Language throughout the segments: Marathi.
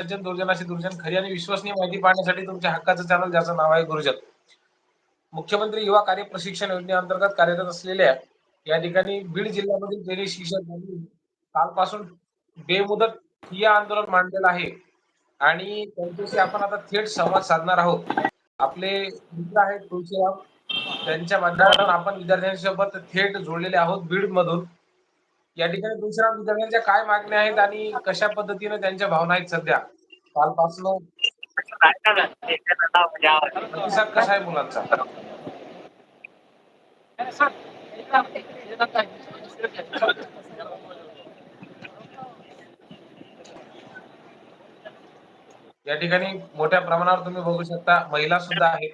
सज्जन दुर्जनाची दुर्जन खरी आणि विश्वसनीय माहिती पाहण्यासाठी तुमच्या हक्काचं चॅनल ज्याचं नाव आहे गुरुजन. मुख्यमंत्री युवा कार्य प्रशिक्षण योजनेअंतर्गत कार्यरत असलेल्या या ठिकाणी बीड जिल्ह्यामधील तेरी शिक्षक कालपासून बेमुदत ठिया आंदोलन मांडलेलं आहे आणि त्यांच्याशी आपण आता थेट संवाद साधणार आहोत. आपले मित्र आहेत तुळशीराम. त्यांच्या माध्यमातून आपण विद्यार्थ्यांसोबत थेट जोडलेले आहोत बीड मधून या ठिकाणी तुळशीराम विद्यार्थ्यांच्या काय मागण्या आहेत आणि कशा पद्धतीने त्यांच्या भावना आहेत सध्या? कालपासून प्रतिसाद कसा आहे मुलांचा? या ठिकाणी मोठ्या प्रमाणावर तुम्ही बघू शकता महिला सुद्धा आहेत.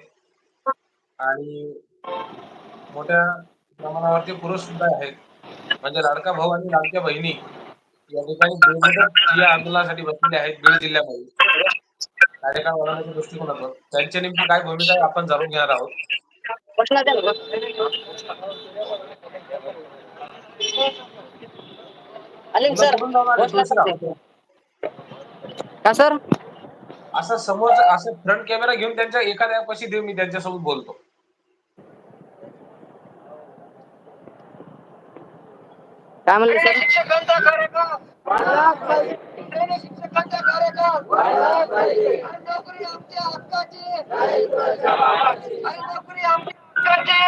आणि मोठ्या प्रमाणावरती पुरुष सुद्धा आहेत. म्हणजे लाडका भाऊ आणि लाडक्या बहिणी या ठिकाणी या आंदोलनासाठी बसलेले आहेत बीड जिल्ह्यामध्ये. कार्यक्रम वाढवण्याच्या दृष्टिकोनातून त्यांची नेमकी काय भूमिका आहे आपण जाणून घेणार आहोत? का सर? असं समोर असं फ्रंट कॅमेरा घेऊन त्यांच्या एखाद्या पशी देऊ मी त्यांच्यासोबत बोलतो. काय म्हणले सर। शिक्षकांचा कार्यक्रम वाढला पाहिजे ट्रेनिंग शिक्षकांचा कार्यक्रम वाढला पाहिजे आणि नोकरी आमच्या हक्काची आणि नोकरी आमच्या हक्काची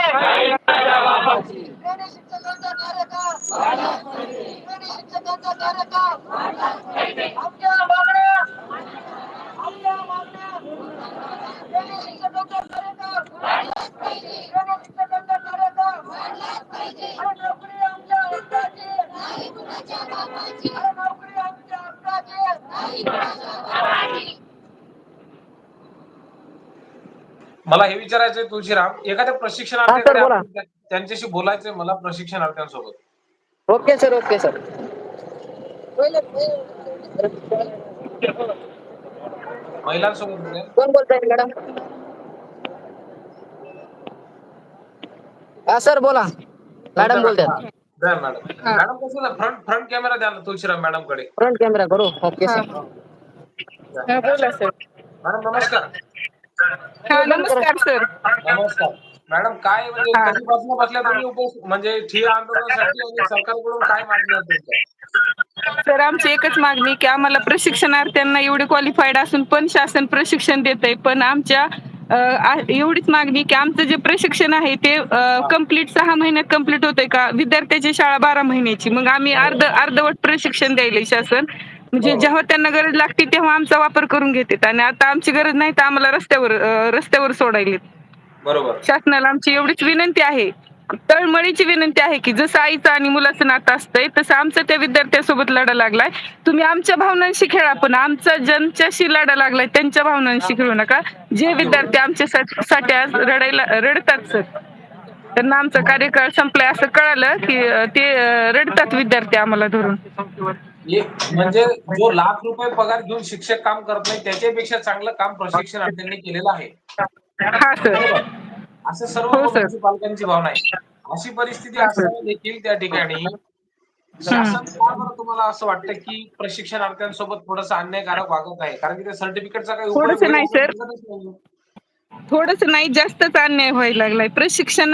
ट्रेनिंग शिक्षकांचा कार्यक्रम वाढला पाहिजे ट्रेनिंग शिक्षकांचा कार्यक्रम वाढला पाहिजे आमच्या मागण्या आमच्या मागण्या ट्रेनिंग शिक्षकांचा कार्यक्रम वाढला पाहिजे ट्रेनिंग शिक्षकांचा कार्यक्रम मला हे विचारायचंय तुळशीराम. एखाद्या हा, बोला. त्या- त्यांच्याशी बोलायचंय मला प्रशिक्षणार्थ्यांसोबत ओके सर ओके सर. महिलांसोबत बोलाय. कोण बोलताय मॅडम? हा सर बोला. मॅडम बोलतात द्या मॅडम. मॅडम कसं फ्रंट फ्रंट कॅमेरा द्या ना तुळशीराम मॅडमकडे. फ्रंट कॅमेरा करू? Okay sir. हा बोला सर. मॅडम नमस्कार. हा नमस्कार सर. नमस्कार. मॅडम काय म्हणजे हा. कधीपासून बसल्या तुम्ही म्हणजे ठिय्या आंदोलनासाठी आणि सरकारकडून काय मागणी आहे तुमच्या? सर आमची एकच मागणी की आम्हाला प्रशिक्षणार्थ्यांना एवढे क्वालिफाईड असून पण शासन प्रशिक्षण देत आहे पण आमच्या एवढीच मागणी की आमचं जे प्रशिक्षण आहे ते कंप्लीट सहा महिन्यात कंप्लीट होतंय का? विद्यार्थ्याची शाळा बारा महिन्याची. मग आम्ही अर्ध अर्धवट प्रशिक्षण द्यायला शासन. म्हणजे बरोबर. जेव्हा त्यांना गरज लागते तेव्हा आमचा वापर करून घेतात. आणि आता आमची गरज नाही तर आम्हाला रस्त्यावर रस्त्यावर सोडायले बरोबर. शासनाला आमची एवढीच विनंती आहे. तळमळीची विनंती आहे की जसं आईचं आणि मुलाचं नातं असतंय तसं आमचं त्या विद्यार्थ्यासोबत लढा लागलाय. तुम्ही आमच्या भावनांशी खेळा पण आमचा ज्यांच्याशी लढा लागलाय त्यांच्या भावनांशी खेळू नका. जे विद्यार्थी आमच्यासाठी आज रडायला रडतात सर. त्यांना आमचा कार्यकाळ संपलाय असं कळालं की ते रडतात विद्यार्थी आम्हाला धरून. म्हणजे जो लाख रुपये पगार घेऊन शिक्षक काम करत नाही त्याच्यापेक्षा चांगलं काम प्रशिक्षणार्थ्यांनी केलेलं आहे. हा सर. असं सर्व हो, पालकांची भावना आहे. अशी परिस्थिती असताना देखील त्या ठिकाणी तुम्हाला असं वाटतं की प्रशिक्षणार्थ्यांसोबत थोडस अन्यायकारक वागत आहे? कारण की त्या सर्टिफिकेटचा काही थोडंसं नाही, सर. थोडस नाही जास्तच अन्याय व्हायला लागलाय. प्रशिक्षण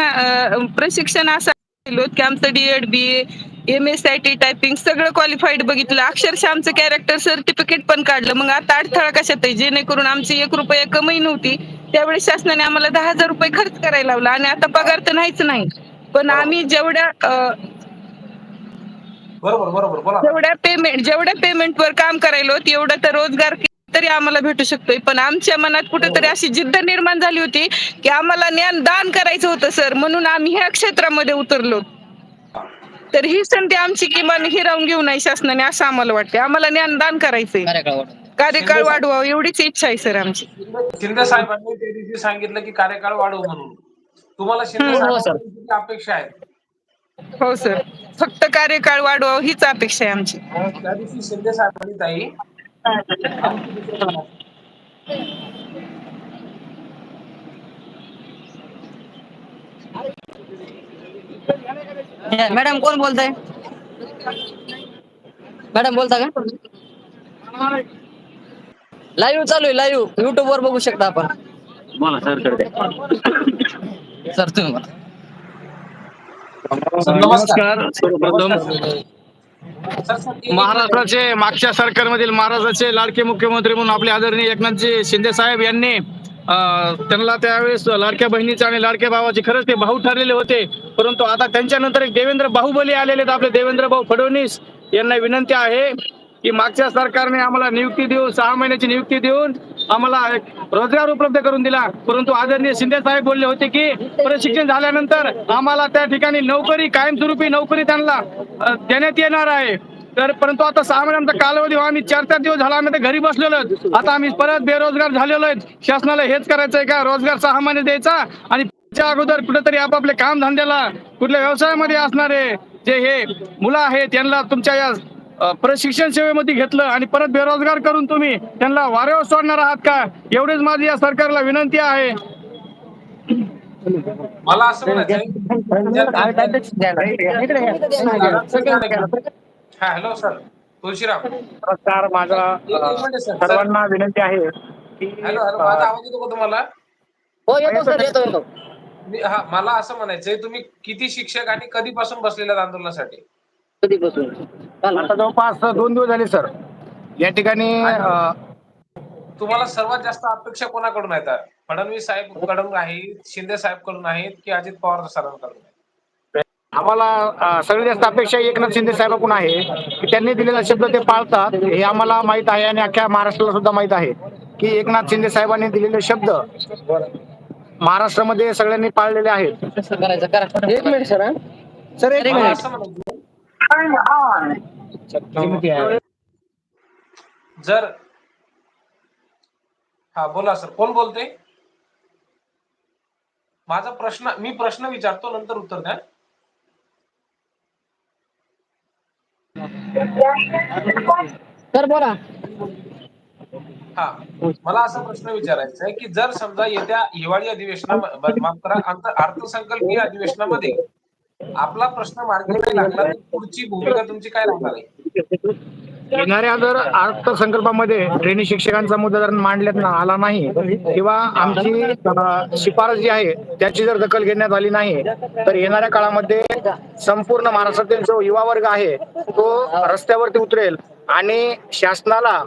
प्रशिक्षण असं केलं की आमचं DEd B M S I T typing सगळं क्वालिफाईड बघितलं. अक्षरशः आमचं कॅरेक्टर सर्टिफिकेट पण काढलं. मग आता अडथळा कशात आहे? जेणेकरून आमची एक रुपये कमाई नव्हती. त्यावेळी शासनाने आम्हाला दहा हजार रुपये खर्च करायला लावला आणि आता पगार तर नाहीच नाही. पण आम्ही जेवढ्या अं, बरोबर बरोबर बोला ना. जेवढ्या पेमेंट जेवढ्या पेमेंटवर काम करायलो तेवढं तर रोजगार तरी आम्हाला भेटू शकतोय. पण आमच्या मनात कुठेतरी अशी जिद्द निर्माण झाली होती की आम्हाला ज्ञान दान करायचं होतं सर. म्हणून आम्ही ह्या क्षेत्रामध्ये उतरलो. तर ही संधी आमची किमान हिरावून घेऊ नये शासनाने असं आम्हाला वाटते आम्हाला ज्ञानदान करायचंय. कार्यकाळ वाढवावं एवढीच इच्छा आहे सर आमची. शिंदे साहेबांनी त्या दिवशी सांगितलं की कार्यकाळ वाढव म्हणून. तुम्हाला शिंदे हो, सर. साहेबांची किती अपेक्षा आहेत? हो सर. फक्त कार्यकाळ वाढवावं हीच अपेक्षा आहे आमची. त्या दिवशी शिंदे साहेबांनी ताई. मॅडम कोण बोलताय? मॅडम बोलता का? लाईव्ह चालू आहे लाईव्ह युट्यूब वर बघू शकता आपण. बोला सरकडे सर तुम्ही बोला. नमस्कार. सर्वप्रथम महाराष्ट्राचे मागच्या सरकारमधील महाराष्ट्राचे लाडके मुख्यमंत्री म्हणून आपले आदरणीय एकनाथजी शिंदे साहेब यांनी अं, त्यांना त्यावेळेस लाडक्या बहिणीचे आणि लाडक्या भावाचे खरंच ते भाऊ ठरलेले होते. परंतु आता त्यांच्यानंतर एक देवेंद्र बाहुबली आलेले आहेत. आपले देवेंद्र भाऊ फडणवीस यांना विनंती आहे. की मागच्या सरकारने आम्हाला नियुक्ती देऊन सहा महिन्याची नियुक्ती देऊन आम्हाला रोजगार उपलब्ध करून दिला. परंतु आदरणीय शिंदे साहेब बोलले होते की प्रशिक्षण झाल्यानंतर आम्हाला त्या ठिकाणी नोकरी कायमस्वरूपी नोकरी त्यांना देण्यात येणार आहे. तर परंतु आता सहा महिन्यांचा कालावधी आम्ही चार चार दिवस झाला आम्ही घरी बसलेलो आहेत. आता आम्ही परत बेरोजगार झालेलो आहेत. शासनाला हेच करायचं आहे का? रोजगार सहा महिने द्यायचा आणि त्याच्या अगोदर कुठेतरी आपापले काम धंद्याला कुठल्या व्यवसायामध्ये असणारे जे हे मुलं आहेत त्यांना तुमच्या या प्रशिक्षण सेवेमध्ये घेतलं आणि परत बेरोजगार करून तुम्ही त्यांना वाऱ्यावर सोडणार आहात का? एवढीच माझी या सरकारला विनंती आहे. मला असं हा हॅलो सर तुळशीराम. नमस्कार माझा. सर्वांना विनंती आहे की हॅलो हॅलो माझा आवाज येतो का तुम्हाला? हो येतो सर येतो येतो. मी हा मला असं म्हणायचंय तुम्ही किती शिक्षक आणि कधीपासून बसलेल्या आंदोलनासाठी? कधीपासून? काल आता जवळपास दोन दिवस झाले सर. या ठिकाणी अ, तुम्हाला सर्वात जास्त अपेक्षा कोणाकडून आहेत? फडणवीस साहेबकडून आहेत शिंदे साहेबकडून आहेत की अजित पवार सरांकडून? आम्हाला अ, सगळ्यात जास्त अपेक्षा एकनाथ शिंदे साहेबांकडून आहे की त्यांनी दिलेला शब्द ते पाळतात. हे आम्हाला माहीत आहे आणि अख्ख्या महाराष्ट्राला सुद्धा माहीत आहे की एकनाथ शिंदे साहेबांनी दिलेले शब्द महाराष्ट्रामध्ये सगळ्यांनी पाळलेले आहेत. कसं करायचं? करा. एक मिनिट सर सर एक मला मिनिट. असं म्हणायचं जर हा बोला सर कोण बोलते माझा प्रश्न मी प्रश्न विचारतो नंतर उत्तर द्या. सर बोला. हा मला असा प्रश्न विचारायचा आहे की जर समजा येत्या हिवाळी अधिवेशना माफ करा अर्थसंकल्पीय अधिवेशनामध्ये आपला प्रश्न मार्गी लागला पुढची भूमिका तुमची काय लागणार आहे? येणाऱ्या जर अर्थसंकल्पामध्ये ट्रेनी शिक्षकांचा मुद्दा जर मांडल्यात ना- आला नाही किंवा आमची शिफारस जी आहे त्याची जर दखल घेण्यात आली नाही तर येणाऱ्या काळामध्ये संपूर्ण महाराष्ट्रातील जो युवा वर्ग आहे तो रस्त्यावरती उतरेल आणि शासनाला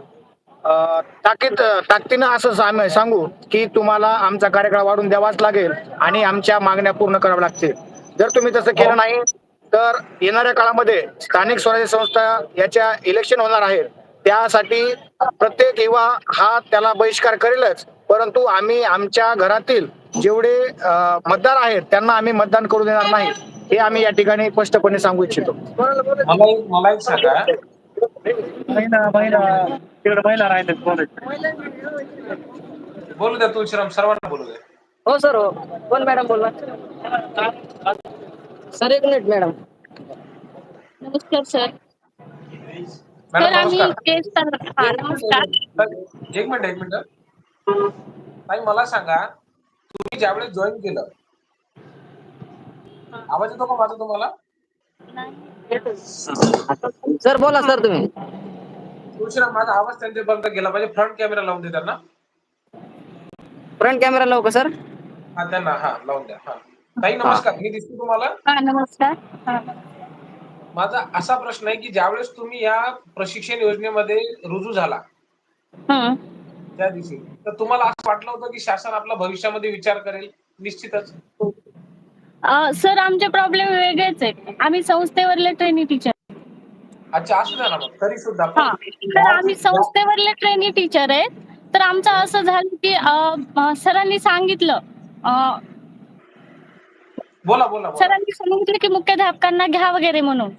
ताकीद ताकदीनं असं आम्ही सांगू की तुम्हाला आमचा कार्यकाळ वाढून द्यावाच लागेल आणि आमच्या मागण्या पूर्ण कराव्या लागतील. जर तुम्ही तसं केलं नाही तर येणाऱ्या काळामध्ये स्थानिक स्वराज्य संस्था याच्या इलेक्शन होणार आहेत. त्यासाठी प्रत्येक युवा हा त्याला बहिष्कार करेलच. परंतु आम्ही आमच्या घरातील जेवढे मतदार आहेत त्यांना आम्ही मतदान करू देणार नाही. हे आम्ही या ठिकाणी स्पष्टपणे सांगू इच्छितो. मला एक बोलू द्या तुळशीराम सर्वांना बोलू द्या. हो सर हो. कोण मॅडम बोलला सर एक मिनिट मॅडम. नमस्कार सर. सर आम्ही नमस्कार. केस कर- हा, नमस्कार. सर, एक मिनिट एक मिनिट. ताई मला सांगा तुम्ही ज्यावेळेस जॉईन केलं आवाज येतो का माझा तुम्हाला? सर बोला सर तुम्ही. तुळशीराम माझा आवाज त्यांच्यापर्यंत गेला पाहिजे. फ्रंट कॅमेरा लावून दे त्यांना. फ्रंट कॅमेरा लावू का सर? हा त्यांना हा लावून द्या हा. ताई नमस्कार. मी दिसतो तुम्हाला? हा नमस्कार. हा. माझा असा प्रश्न आहे की ज्यावेळेस तुम्ही या प्रशिक्षण योजनेमध्ये रुजू झाला हं. त्या दिवशी तर तुम्हाला असं वाटलं होतं की शासन आपला भविष्यामध्ये विचार करेल? निश्चितच. अं, सर आमचे प्रॉब्लेम वेगळेच आहेत. आम्ही संस्थेवरले ट्रेनी टीचर अच्छा असू द्या ना मग. तरी सुद्धा. हा. तर आम्ही संस्थेवरले ट्रेनी टीचर आहेत. तर आमचं असं झालं की अं, अं, सरांनी सांगितलं अं, बोला बोला सरांनी सांगितलं की मुख्याध्यापकांना घ्या वगैरे म्हणून.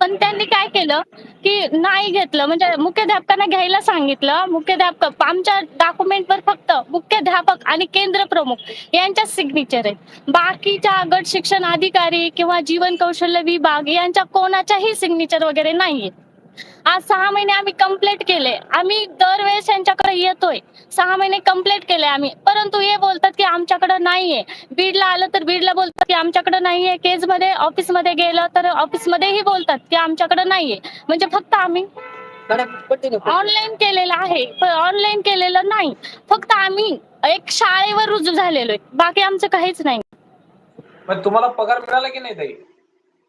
पण त्यांनी काय केलं की नाही घेतलं. म्हणजे मुख्याध्यापकांना घ्यायला सांगितलं. मुख्याध्यापक आमच्या डॉक्युमेंटवर फक्त मुख्याध्यापक आणि केंद्र प्रमुख यांच्या सिग्नेचर आहेत. बाकीच्या गट शिक्षण अधिकारी किंवा जीवन कौशल्य विभाग यांच्या कोणाच्याही सिग्नेचर वगैरे नाहीये. आज सहा महिने आम्ही कंप्लेंट केले. आम्ही दरवेळेस यांच्याकडे येतोय. सहा महिने कंप्लेंट केले आम्ही. परंतु हे बोलतात की आमच्याकडे नाहीये. बीडला आलं तर बीडला बोलतात की आमच्याकडे नाहीये. केजमध्ये ऑफिसमध्ये गेलं तर ऑफिस मध्येही बोलतात की आमच्याकडे नाहीये. म्हणजे फक्त आम्ही ऑनलाईन केलेलं आहे. पण ऑनलाईन केलेलं नाही. फक्त आम्ही एक शाळेवर रुजू झालेलो आहे. बाकी आमचं काहीच नाही. तुम्हाला पगार मिळाला की नाही ताई?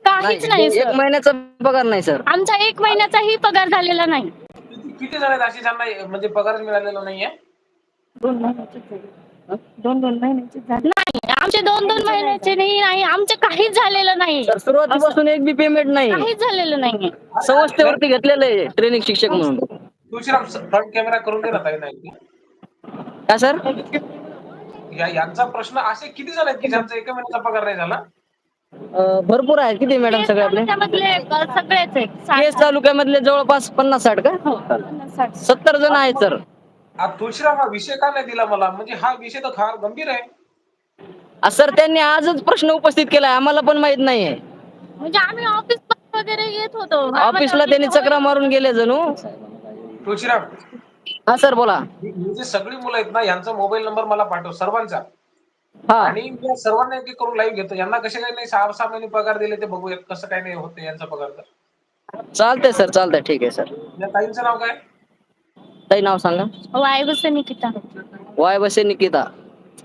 काहीच नाही एक सर. महिन्याचा पगार नाही सर. आमचा एक महिन्याचाही पगार झालेला नाही. किती किती जण आहेत अशी ज्यांना म्हणजे पगार मिळालेला नाहीये? नाही आमचे दोन दोन महिन्याचे नाही नाही आमचे काहीच झालेलं नाही. सर सुरुवातीपासून एक बी पेमेंट नाही. काहीच झालेलं नाहीये. संस्थेवरती घेतलेलं आहे ट्रेनिंग शिक्षक म्हणून. तुळशीराम फ्रंट कॅमेरा करून दे ना ताई नाही काय सर? या यांचा प्रश्न असे किती जण आहेत की ज्यांचा एका महिन्याचा पगार नाही झाला? भरपूर आहेत किती मॅडम सगळे आपले? सगळेच केस तालुक्यामधले जवळपास पन्नास साठ का? साठ. सत्तर जण आहेत सर. आ, तुळशीराम हा विषय का नाही दिला मला? म्हणजे हा विषय तर फार गंभीर आहे. सर त्यांनी आजच प्रश्न उपस्थित केलाय. आम्हाला पण माहीत नाहीये. म्हणजे आम्ही ऑफिस वगैरे येत होतो. ऑफिसला त्यांनी चक्रा मारून गेले जणू. तुळशीराम. हा सर बोला. ही ही जी सगळी मुलं आहेत ना यांचा मोबाईल नंबर मला पाठव सर्वांचा. हा आणि मी सर्वांना एक एक करून लाईव्ह घेतो. यांना कसे काही नाही सहा सहा महिने पगार दिले ते बघूयात कसं काय नाही होतं यांचा पगार तर. चालतंय सर चालतंय. ठीक आहे सर. या ताईंचं नाव काय? ताई नाव सांगा. वाय बस निकिता. वाय बसे निकिता.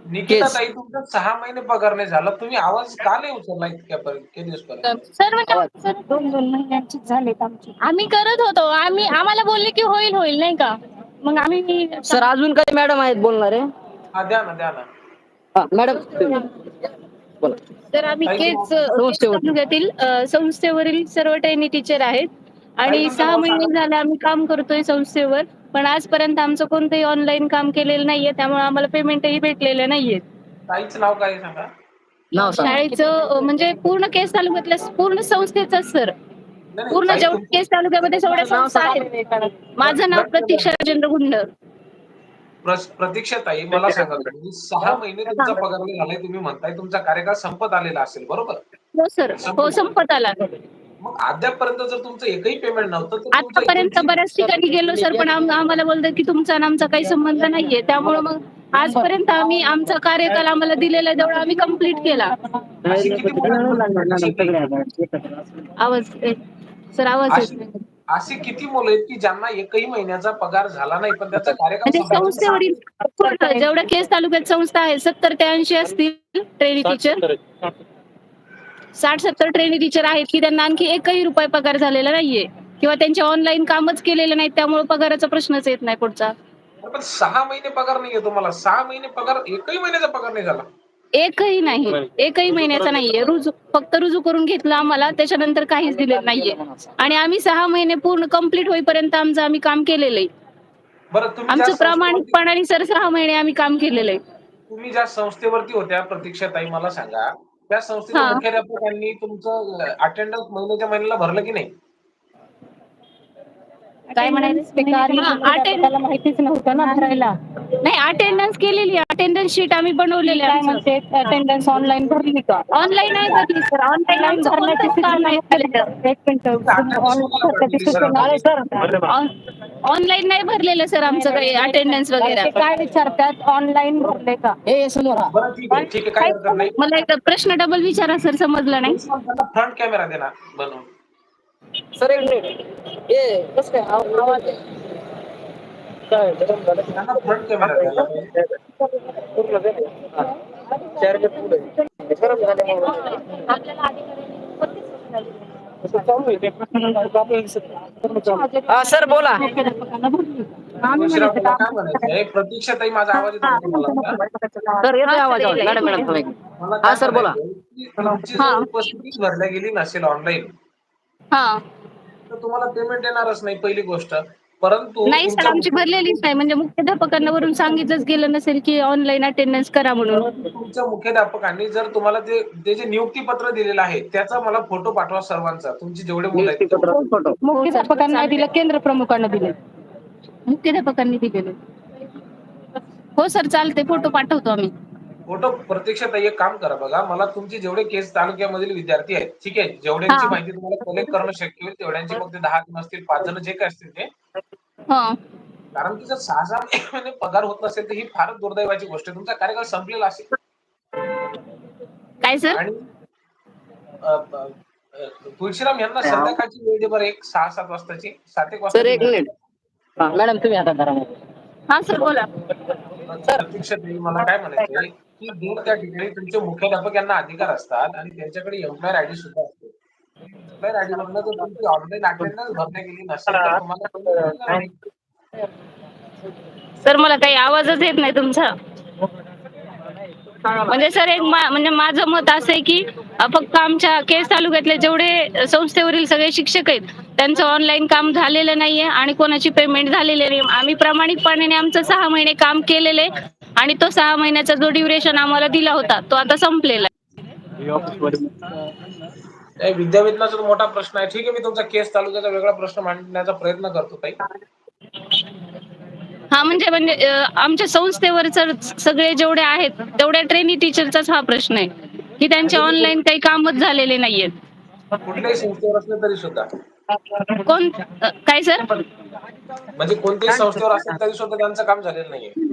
निकिता. ताई तुमचा सहा महिने पगार नाही झाला. तुम्ही आवाज का नाही उचलला इतक्यापर्यंत किती दिवसपर्यंत? सर म्हणजे दोन दोन महिन्यांची झालेत आमची. आम्ही करत होतो. आम्ही आम्हाला बोलले की होईल होईल नाही का? मग आम्ही सर अजून काही मॅडम आहेत बोलणारे? हा द्या ना द्या ना. हा मॅडम. बोला. तर आम्ही केज संस्थेवर. तालुक्यातील संस्थेवरील सर्व ट्रेनी टीचर आहेत. आणि सहा महिने. झाले आम्ही काम करतोय संस्थेवर. पण आजपर्यंत आमचं कोणतंही ऑनलाईन काम केलेलं नाहीये. त्यामुळे आम्हाला पेमेंटही भेटलेलं नाहीये ताईचं नाव काय आहे सांगा? नाव सांगा. शाळेचं म्हणजे पूर्ण केस तालुक्यातल्या पूर्ण संस्थेचं सर. पूर्ण जेवढे केस तालुक्यामध्ये जेवढ्या संस्था आहेत माझं नाव प्रतीक्षा राजेंद्र गुंडर प्रतीक्षा ताई मला सांगा तुम्ही. सहा महिने तुमचा पगार झालाय तुम्ही म्हणताय तुमचा कार्यकाळ संपत आलेला असेल बरोबर? हो सर. हो संपत आला. मग अद्यापपर्यंत जर तुमचं एकही पेमेंट नव्हतं आतापर्यंत बऱ्याच ठिकाणी गेलो सर पण आम- आम्हाला बोलतात की तुमचा आणि आमचा काही संबंध नाहीये. त्यामुळे मग आजपर्यंत आम्ही आमचा कार्यकाल आम्हाला दिलेला आहे तेवढा आम्ही कंप्लीट केला? आवाज सर आवाज येत अशी नाही. अशी किती मुलं आहेत की ज्यांना एकही महिन्याचा पगार झाला नाही पण त्याचा कार्यकाळ म्हणजे संपायचा संस्थेवरील पूर्ण जेवढ्या केस तालुक्यात संस्था आहे सत्तर ते ऐंशी असतील ट्रेनी टीचर साठ सत्तर. ट्रेनी टीचर आहेत की त्यांना आणखी एकही रुपये पगार झालेला नाहीये. किंवा त्यांचे ऑनलाईन कामच केलेले नाहीत त्यामुळे पगाराचा प्रश्नच येत नाही पुढचा. पण सहा महिने पगार नाहीये तुम्हाला. सहा महिने पगार एकही महिन्याचा पगार नाही झाला. एकही नाही. एकही महिन्याचा नाहीये. रुजू फक्त रुजू करून घेतलं आम्हाला त्याच्यानंतर काहीच दिलेलं नाहीये. आणि आम्ही सहा महिने पूर्ण कंप्लीट होईपर्यंत आमचं आम्ही काम केलेलं आहे आमचं प्रामाणिकपणाने सर सहा महिने आम्ही काम केलेलं आहे तुम्ही ज्या संस्थेवरती होत्या प्रतीक्षा ताई मला सांगा त्या संस्थेच्या हा. मुख्याध्यापकांनी तुमचं अटेंडन्स महिन्याच्या महिन्याला भरलं की नाही? काय म्हणायचं? माहितीच नव्हतं ना भरायला नाही अटेंडन्स केलेली अटेंडन्स शीट आम्ही बनवलेली आहे अटेंडन्स ऑनलाईन भरली का? ऑनलाईन नाही भरली सर ऑनलाईन भरण्याची ऑनलाईन नाही भरलेलं सर आमचं काही अटेंडन्स वगैरे. काय विचारतात? ऑनलाईन भरले का? ए काय मला एक प्रश्न डबल विचारा सर समजला नाही. फ्रंट कॅमेरा दे ना बनवून. सर एक मिनिट ए कसं काय आव- आवाज आहे. काय. हा. झाल्यामुळे. हा सर बोला मला काय माझा आवाज येतो का तुम्हाला आता? सर येतोय आवाज आवाज मॅडम मॅडम मला हा, काय सर, बोला. म्हणायचंय की तुमची जर उपस्थिती भरल्या गेली नसेल ऑनलाईन हा तर तुम्हाला पेमेंट येणारच नाही पहिली गोष्ट. परंतु नाही सर आमची भरलेलीच नाही. म्हणजे मुख्याध्यापकांना वरून सांगितलंच गेलं नसेल की ऑनलाईन अटेंडन्स करा म्हणून. तुमच्या मुख्याध्यापकांनी जर तुम्हाला ते ते जे नियुक्ती पत्र दिलेलं आहे त्याचा मला फोटो पाठवा सर्वांचा. तुमची जेवढे मुलं आहेत. मुख्याध्यापकांना दिलं केंद्र प्रमुखांना दिले. मुख्याध्यापकांनी दिलेले. हो सर चालते फोटो पाठवतो आम्ही. फोटो प्रत्यक्षात एक काम करा बघा. मला तुमचे जेवढे केस तालुक्यामधील विद्यार्थी आहेत ठीक आहे? जेवढ्यांची. माहिती तुम्हाला कलेक्ट करणं शक्य होईल तेवढ्यांची मग ते दहा जण असतील पाच जण जे काय असतील ते. हा. कारण की जर सहा सहा महिने पगार होत नसेल तर ही फारच दुर्दैवाची गोष्ट आहे. तुमचा कार्यकाळ संपलेला असेल. काय सर? आणि तुळशीराम यांना संध्याकाळची वेळ दे बरं एक सहा सात वाजताची. सात एक सर एक वाजता मिनिट. हा मॅडम तुम्ही आता करा हा सर बोला. प्रत्यक्ष ताई, मला काय म्हणायचंय? की जर त्या ठिकाणी तुमचे मुख्याध्यापक यांना अधिकार असतात आणि त्यांच्याकडे एम्प्लॉयर आयडी सुद्धा असते. एम्प्लॉयर आयडी मधनं जर तुमची ऑनलाईन अटेंडन्स भरण्या गेली नसेल तर तुम्हाला सर मला काही आवाजच येत नाही तुमचा. म्हणजे सर एक म्हणजे माझं मत असं आहे की फक्त आमच्या केस तालुक्यातले जेवढे संस्थेवरील सगळे शिक्षक आहेत त्यांचं ऑनलाईन काम झालेलं नाहीये आणि कोणाची पेमेंट झालेली नाही आम्ही प्रामाणिकपणे आमचं सहा महिने काम केलेले आणि तो सहा महिन्याचा जो ड्युरेशन आम्हाला दिला होता तो आता संपलेला आहे. विद्यावेतनाचा मोठा प्रश्न आहे. ठीक आहे मी तुमचा केस तालुक्याचा वेगळा प्रश्न मांडण्याचा प्रयत्न करतो ताई. हा म्हणजे म्हणजे आमच्या संस्थेवर सगळे जेवढे आहेत तेवढ्या ट्रेनी टीचरचाच हा प्रश्न आहे की त्यांचे ऑनलाईन काही कामच झालेले नाहीयेत. कुठल्याही संस्थेवर असले तरी सुद्धा. कोण काय सर? म्हणजे कोणत्याही संस्थेवर असेल तरी सुद्धा त्यांचं काम झालेलं नाहीये.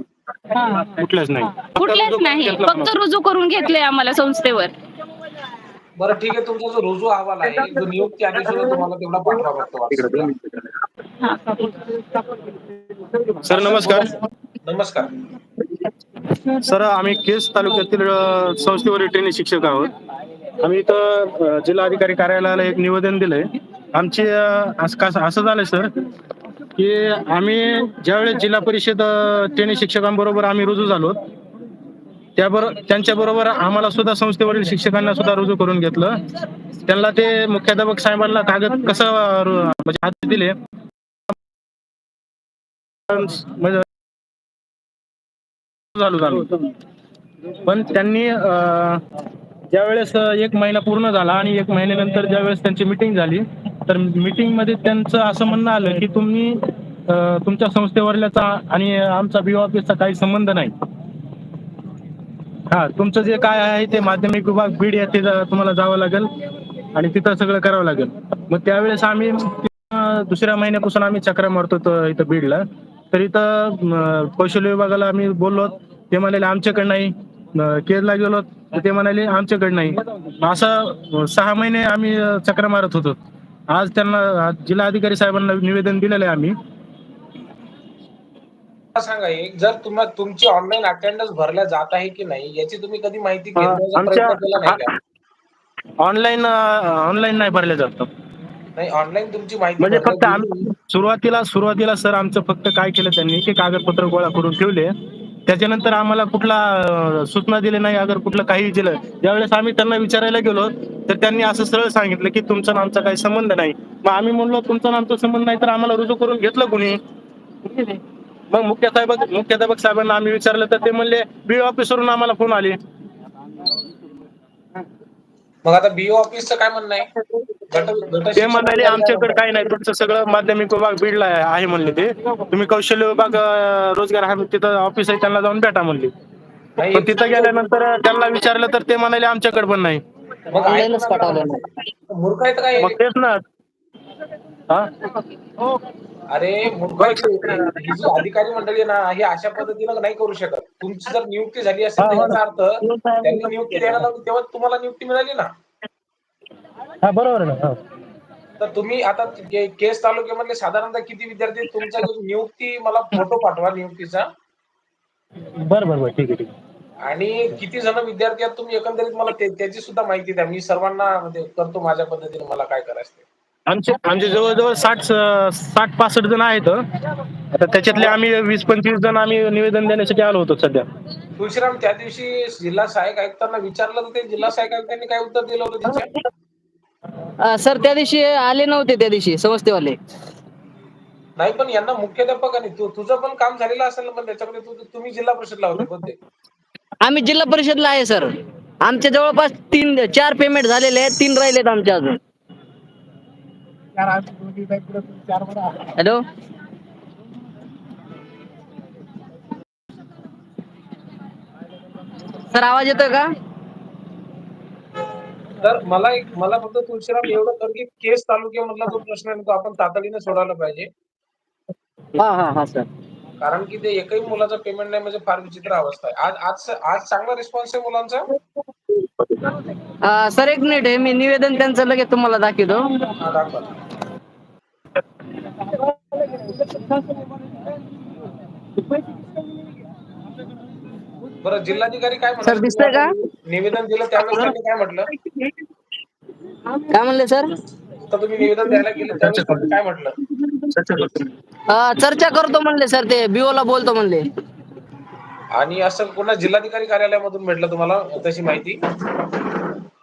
कुठलंच नाही. कुठलेच नाही. फक्त रुजू करून घेतले आम्हाला संस्थेवर. बरं ठीक आहे. तुमचा जो रुजू अहवाल आहे जो नियुक्ती आदेश सुद्धा तुम्हाला तेवढा पाठवा लागतो WhatsApp ला. सर नमस्कार. नमस्कार. सर आम्ही केस तालुक्यातील अ, संस्थेवरील ट्रेनिंग शिक्षक आहोत. आम्ही इथं जिल्हाधिकारी कार्यालयाला एक निवेदन दिलंय. आमची असं झालंय सर. की आम्ही ज्यावेळेस जिल्हा परिषद अ, ट्रेनिंग शिक्षकांबरोबर आम्ही रुजू झालो त्याबरोबर त्यांच्याबरोबर आम्हाला सुद्धा संस्थेवरील शिक्षकांना सुद्धा रुजू करून घेतलं. त्यांना ते मुख्याध्यापक साहेबांना कागद कसं म्हणजे हात दिले. झालो झालो. पण त्यांनी ज्यावेळेस एक महिना पूर्ण झाला आणि एक महिन्यानंतर ज्यावेळेस त्यांची मिटिंग झाली तर मिटिंगमध्ये त्यांचं असं म्हणणं आलं की तुम्ही तुमच्या संस्थेवरल्याचा आणि आमचा बी ऑफिसचा काही संबंध नाही. हा तुमचं जे काय आहे ते माध्यमिक विभाग बीड येथे तुम्हाला जावं लागेल आणि तिथं सगळं करावं लागेल. मग त्यावेळेस आम्ही दुसऱ्या महिन्यापासून आम्ही चक्रा मारतो इथं बीडला तर इथं कौशल्य विभागाला आम्ही बोललो ते म्हणाले आमच्याकडे नाही. केरला गेलो तर ते म्हणाले आमच्याकडे नाही. असं सहा महिने आम्ही चक्रा मारत होतो. आज त्यांना आज जिल्हाधिकारी साहेबांना निवेदन दिलेलं आहे आम्ही. सांगा एक जर तुम्हाला तुमची ऑनलाईन अटेंडन्स भरल्या जात आहे की नाही याची तुम्ही कधी माहिती ऑनलाईन ऑनलाईन नाही भरले जात. नाही ऑनलाईन तुमची माहिती म्हणजे फक्त सुरुवातीला सुरुवातीला सर आमचं फक्त काय केलं त्यांनी की कागदपत्र गोळा करून ठेवले. त्याच्यानंतर आम्हाला कुठला सूचना दिली नाही अगर कुठलं काही दिलं. ज्यावेळेस आम्ही त्यांना विचारायला गेलो तर त्यांनी असं सरळ सांगितलं की तुमचा नामचा आमचा काही संबंध नाही. मग आम्ही म्हणलो तुमचा आणि आमचा संबंध नाही तर आम्हाला रुजू करून घेतलं कुणी? मग मुख्याध्यापक मुख्याध्यापक साहेबांना आम्ही विचारलं तर ते म्हणले बी ऑफिसवरून आम्हाला फोन आले. मग आता बीओ ऑफिसचं काय म्हणणं आहे? ते म्हणाले आमच्याकडे काही नाही. तुमचं सगळं माध्यमिक विभाग बीडला आहे म्हणले ते. तुम्ही कौशल्य विभाग रोजगार हमी तिथं ऑफिस आहे त्यांना जाऊन भेटा म्हणले. तिथं गेल्यानंतर त्यांना विचारलं तर ते म्हणाले आमच्याकडे पण नाही. मग तेच ना. हा. अरे. ही जी अधिकारी मंडळी ना ही अशा पद्धतीनं नाही करू शकत तुमची जर नियुक्ती झाली असेल तर याचा अर्थ त्यांनी नियुक्ती द्यायला लावली तेव्हा तुम्हाला नियुक्ती मिळाली ना हा बरोबर आहे ना. तर तुम्ही आता केस तालुक्यामधले साधारणतः किती विद्यार्थी आहेत? तुमचा जो नियुक्ती मला फोटो पाठवा नियुक्तीचा बरं बरं बरं ठीक आहे ठीक आहे आणि किती जण विद्यार्थी आहेत तुम्ही एकंदरीत मला त्याची सुद्धा माहिती द्या मी सर्वांना म्हणजे करतो माझ्या पद्धतीने मला काय करायचं ते. आमचे आमचे जवळजवळ साठ साठ पासष्ट जण आहेत. आता त्याच्यातले आम्ही वीस पंचवीस जण आम्ही निवेदन देण्यासाठी आलो होतो सध्या. तुळशीराम त्या दिवशी जिल्हा सहाय्यक आयुक्तांना विचारलं तर ते जिल्हा सहाय्यक आयुक्तांनी काय उत्तर दिलं होतं सर त्या दिवशी आले नव्हते त्या दिवशी संस्थेवाले नाही पण यांना मुख्याध्यापक आणि तू तुझं पण काम झालेलं असेल पण त्याच्यामध्ये तू तुम्ही जिल्हा परिषदला होते कोणते आम्ही जिल्हा परिषदला आहे सर. आमचे जवळपास तीन चार पेमेंट झालेले आहेत तीन राहिलेत आमचे अजून. हॅलो? सर आवाज येतोय का? तर मला एक मला फक्त तुळशीराम एवढं कर की केस तालुक्यामधला जो प्रश्न आहे तो आपण तातडीने सोडवला पाहिजे. हा हा हा सर. कारण की ते एकही मुलाचं पेमेंट नाही म्हणजे फार विचित्र अवस्था आहे. आज आज आज चांगला रिस्पॉन्स आहे मुलांचा? सर एक मिनिट आहे. मी निवेदन त्यांचं लगेच तुम्हाला दाखवतो. दाखवा बरं जिल्हाधिकारी काय सर, दिसतंय का? निवेदन दिलं त्यावेळेस त्यांनी काय म्हटलं? काय म्हणले सर? आता तुम्ही निवेदन द्यायला गेले त्यावेळेस त्यांनी काय म्हटलं? चर्चा करतो. म्हणले सर ते बिओला बोलतो म्हणले. आणि असं पुन्हा जिल्हाधिकारी कार्यालयामधून भेटलं तुम्हाला तशी माहिती?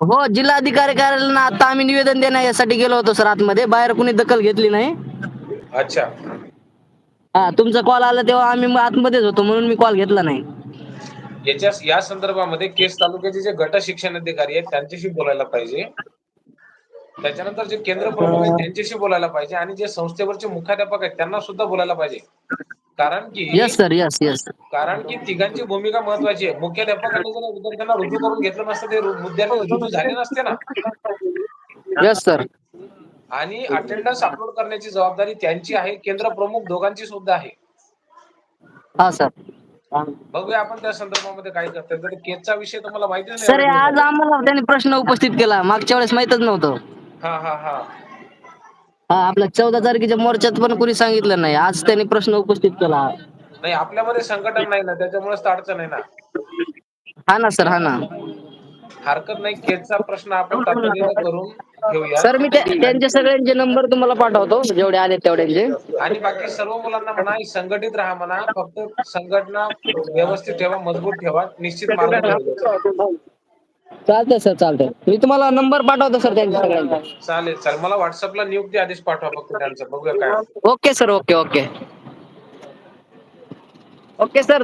हो जिल्हाधिकारी कार्यालयाला आता आम्ही निवेदन देण्यासाठी गेलो होतो सर आतमध्ये. बाहेर कुणी दखल घेतली नाही. अच्छा. हा तुमचा कॉल आला तेव्हा आम्ही मग आतमध्येच होतो म्हणून मी कॉल घेतला नाही. याच्या या संदर्भामध्ये केस तालुक्याचे जे गट शिक्षण अधिकारी आहेत त्यांच्याशी बोलायला पाहिजे. त्याच्यानंतर जे केंद्र प्रमुख आहेत त्यांच्याशी बोलायला पाहिजे. आणि जे संस्थेवरचे मुख्याध्यापक आहेत त्यांना सुद्धा बोलायला पाहिजे. कारण की येस सर येस येस कारण की तिघांची भूमिका महत्वाची आहे. मुख्याध्यापकांनी जर विद्यार्थ्यांना रुजू करून घेतलं नसतं ते विद्यार्थी रुजू झाले नसते ना. येस सर आणि अटेंडन्स अपलोड करण्याची जबाबदारी त्यांची आहे. केंद्र प्रमुख दोघांची सुद्धा आहे. हा सर बघूया आपण त्या संदर्भामध्ये काय करतोय तर केसचा विषय तुम्हाला माहिती सर आज आम्हाला त्यांनी प्रश्न उपस्थित केला. मागच्या वेळेस माहितच नव्हतं. हा हा हा. आपल्या चौदा तारखेच्या मोर्चात पण कोणी सांगितलं नाही. आज त्यांनी प्रश्न उपस्थित केला. नाही आपल्यामध्ये संघटन नाही ना. त्याच्यामुळेच अडचण आहे ना. हा ना सर हा ना. हरकत नाही. केसचा प्रश्न आपण तातडीने करून घेऊया. सर मी त्या- त्यांचे सगळ्यांचे नंबर तुम्हाला पाठवतो. जेवढे आले तेवढ्यांचे. आणि बाकी सर्व मुलांना म्हणा संघटित राहा म्हणा. फक्त संघटना व्यवस्थित ठेवा मजबूत ठेवा. निश्चित मार्ग मिळेल. चालतंय सर चालतंय. मी तुम्हाला नंबर पाठवतो सर त्यांच्या सगळ्यांचा चालेल चालेल. मला व्हॉट्सअपला नियुक्ती आदेश पाठवा फक्त त्यांचा. बघूया काय okay sir okay okay. Okay sir.